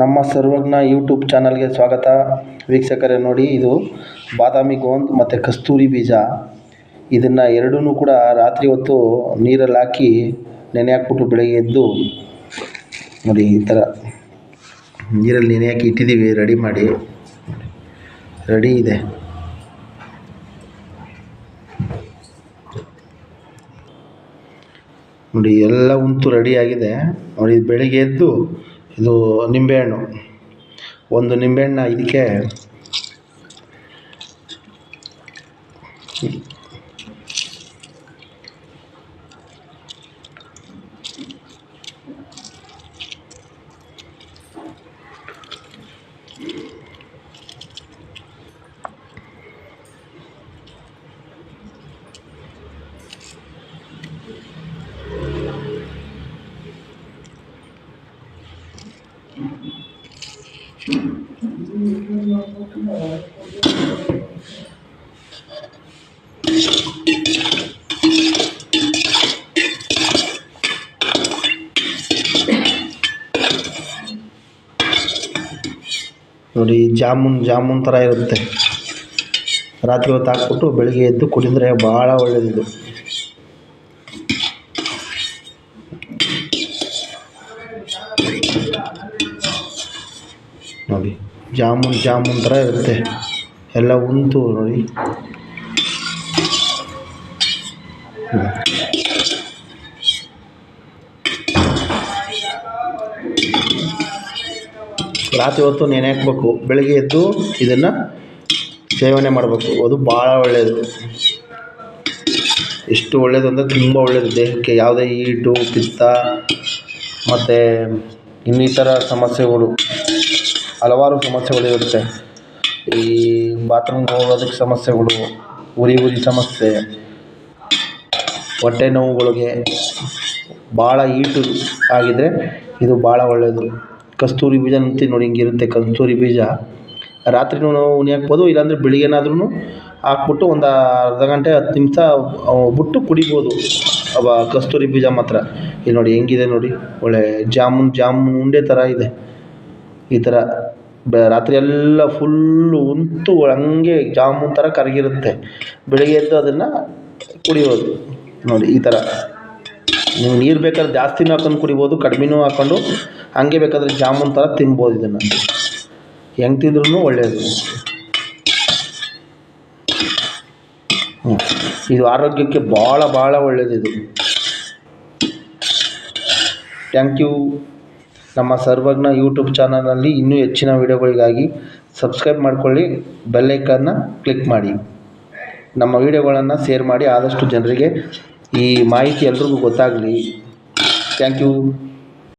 ನಮ್ಮ ಸರ್ವಜ್ಞ ಯೂಟ್ಯೂಬ್ ಚಾನಲ್ಗೆ ಸ್ವಾಗತ. ವೀಕ್ಷಕರೇ ನೋಡಿ, ಇದು ಬಾದಾಮಿ ಗೋಂದ್ ಮತ್ತು ಕಸ್ತೂರಿ ಬೀಜ. ಇದನ್ನು ಎರಡೂ ಕೂಡ ರಾತ್ರಿ ಹೊತ್ತು ನೀರಲ್ಲಿ ಹಾಕಿ ನೆನೆ ಹಾಕ್ಬಿಟ್ಟು ಬೆಳಗ್ಗೆ ಎದ್ದು ನೋಡಿ ಈ ಥರ ನೀರಲ್ಲಿ ನೆನೆ ಹಾಕಿ ಇಟ್ಟಿದ್ದೀವಿ, ರೆಡಿ ಮಾಡಿ. ರೆಡಿ ಇದೆ. ನೋಡಿ, ಎಲ್ಲ ಉಂಟು ರೆಡಿಯಾಗಿದೆ ನೋಡಿ, ಬೆಳಿಗ್ಗೆ ಎದ್ದು ಇದು ನಿಂಬೆಹಣ್ಣು. ಒಂದು ನಿಂಬೆಹಣ್ಣ ಇದಕ್ಕೆ ನೋಡಿ ಜಾಮೂನ್ ಜಾಮೂನ್ ಥರ ಇರುತ್ತೆ. ರಾತ್ರಿ ಹೊತ್ತು ಹಾಕ್ಬಿಟ್ಟು ಬೆಳಿಗ್ಗೆ ಎದ್ದು ಕುಡಿದ್ರೆ ಭಾಳ ಒಳ್ಳೆಯದಿದು ನೋಡಿ, ಜಾಮೂನ್ ಜಾಮೂನ್ ಥರ ಇರುತ್ತೆ. ಎಲ್ಲ ಉಂತು ನೋಡಿ. ರಾತ್ರಿ ಹೊತ್ತು ನೆನೆ ಹಾಕ್ಬೇಕು. ಬೆಳಿಗ್ಗೆ ಎದ್ದು ಇದನ್ನು ಸೇವನೆ ಮಾಡಬೇಕು. ಅದು ಭಾಳ ಒಳ್ಳೆಯದು ಎಷ್ಟು ಒಳ್ಳೆಯದು ಅಂದರೆ ತುಂಬ ಒಳ್ಳೆಯದು ದೇಹಕ್ಕೆ ಯಾವುದೇ ಈಟು, ಪಿತ್ತ, ಮತ್ತು ಇನ್ನಿತರ ಸಮಸ್ಯೆಗಳು. ಹಲವಾರು ಸಮಸ್ಯೆಗಳು ಇರುತ್ತೆ. ಈ ಬಾತ್ರೂಮ್ಗೆ ಹೋಗೋದಕ್ಕೆ ಸಮಸ್ಯೆಗಳು, ಉರಿ ಉರಿ ಸಮಸ್ಯೆ, ಹೊಟ್ಟೆ ನೋವುಗಳಿಗೆ ಭಾಳ ಈಟು ಆಗಿದ್ದರೆ ಇದು ಭಾಳ ಒಳ್ಳೆಯದು ಕಸ್ತೂರಿ ಬೀಜ ಅಂತೀವಿ ನೋಡಿ ಹಿಂಗಿರುತ್ತೆ ಕಸ್ತೂರಿ ಬೀಜ. ರಾತ್ರಿನೂ ನಾವು ಉನಿ ಹಾಕ್ಬೋದು ಇಲ್ಲಾಂದರೆ ಬೆಳಿಗ್ಗೆನಾದ್ರೂ ಹಾಕ್ಬಿಟ್ಟು ಒಂದು ಅರ್ಧ ಗಂಟೆ, ಹತ್ತು ನಿಮಿಷ ಬಿಟ್ಟು ಕುಡಿಬೋದು. ಅವ ಕಸ್ತೂರಿ ಬೀಜ ಮಾತ್ರ. ಇಲ್ಲಿ ನೋಡಿ ಹೆಂಗಿದೆ ನೋಡಿ, ಒಳ್ಳೆ ಜಾಮೂನ್ ಜಾಮೂನ್ ಉಂಡೆ ಥರ ಇದೆ. ಈ ಥರ ರಾತ್ರಿ ಎಲ್ಲ ಫುಲ್ಲು ಉಂತು, ಹಂಗೆ ಜಾಮೂನ್ ಥರ ಕರಗಿರುತ್ತೆ. ಬೆಳಿಗ್ಗೆ ಎದ್ದು ಅದನ್ನು ಕುಡಿಯೋದು ನೋಡಿ, ಈ ಥರ. ನೀವು ನೀರು ಬೇಕಾದ್ರೆ ಜಾಸ್ತಿನೂ ಹಾಕೊಂಡು ಕುಡಿಬೋದು, ಕಡಿಮೆನೂ ಹಾಕ್ಕೊಂಡು ಹಂಗೆ ಬೇಕಾದರೆ ಜಾಮೂನ್ ಥರ ತಿನ್ಬೋದು ಇದನ್ನು. ಹೆಂಗೆ ತಿಂದ್ರೂ ಒಳ್ಳೆಯದು ಇದು ಆರೋಗ್ಯಕ್ಕೆ ಭಾಳ ಭಾಳ ಒಳ್ಳೆಯದಿದು ಥ್ಯಾಂಕ್ ಯು ನಮ್ಮ ಸರ್ವಜ್ಞ ಯೂಟ್ಯೂಬ್ ಚಾನಲ್ನಲ್ಲಿ ಇನ್ನೂ ಹೆಚ್ಚಿನ ವೀಡಿಯೋಗಳಿಗಾಗಿ ಸಬ್ಸ್ಕ್ರೈಬ್ ಮಾಡಿಕೊಳ್ಳಿ ಬೆಲ್ಲೈಕನ್ನ ಕ್ಲಿಕ್ ಮಾಡಿ. ನಮ್ಮ ವೀಡಿಯೋಗಳನ್ನು ಶೇರ್ ಮಾಡಿ ಆದಷ್ಟು ಜನರಿಗೆ ಈ ಮಾಹಿತಿ ಎಲ್ರಿಗೂ ಗೊತ್ತಾಗಲಿ. Thank you.